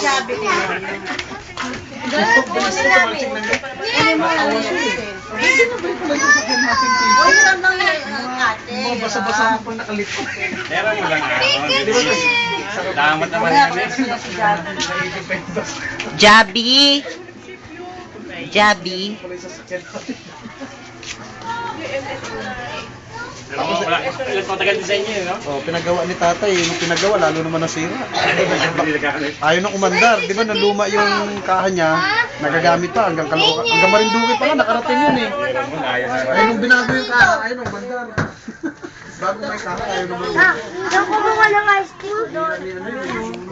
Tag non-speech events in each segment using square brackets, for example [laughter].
Jabi din. Uy, lang lang yung ate. Basa-basa mo pang nakalipot. Meron mo lang ako. Di ba kasi Damat naman yan eh. Jabi. Jabi. Pala yung sasakyan. Pero wala, ilan pang tagal design niya, no? Oh, pinagawa ni tatay, yung pinagawa lalo naman nasira. Ayaw na umandar, di ba naluma yung kaha niya, nagagamit pa hanggang Caloocan. Hanggang Marinduque pa nga, nakarating yun eh. Ayaw nung binago yung kaha, ayaw nung umandar. [laughs] Bago may kaha, ayaw nung umandar. Doon kumuha ng ice cream doon.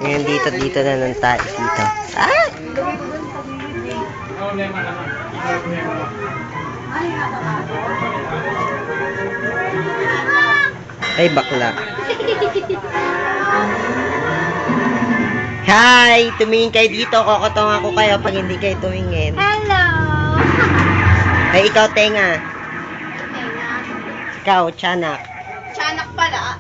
Ngayon dito, dito na lang tayo dito. Ah! Problema. Ay, bakla. Hi! Tumingin kayo dito. Kokotong ako kayo pag hindi kayo tumingin. Hello. Ay, ikaw, Tenga. Ikaw, Chanak. Tiyanak pala.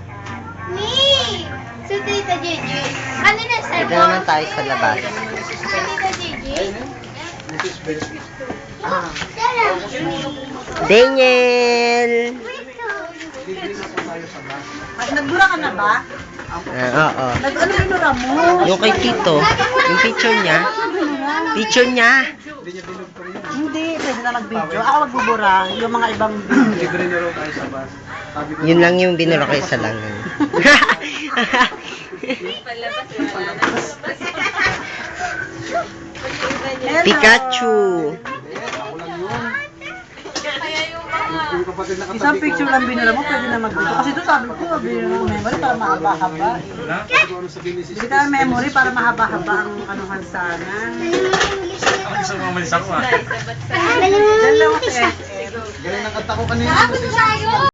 Me! Si Tita Gigi. Ano na sa Dito naman tayo sa labas. Si Tita Gigi. Ah, Daniel! Ay, Nagbura ka na ba? Ah, oo. Nag ano binura mo? Yung kay Tito, yung picture niya. Picture niya. Hindi, pwede na mag-video. Ako magbubura. Yung mga ibang libre na raw tayo sa bus. Ko, Yun lang yung binura kay sa langan. Pikachu. ako lang yun. Yung kapatid na katabi Isang ko, picture lang binura mo, pwede na mag-video. Kasi ito sabi ko, binura mo memory para mahaba-haba. ko. Hindi ka memory para mahaba-haba ang ano hansanan. Gusto mo umalis ako ah. Diyan lang ako sa Galing ng kanta ko kanina. Ko.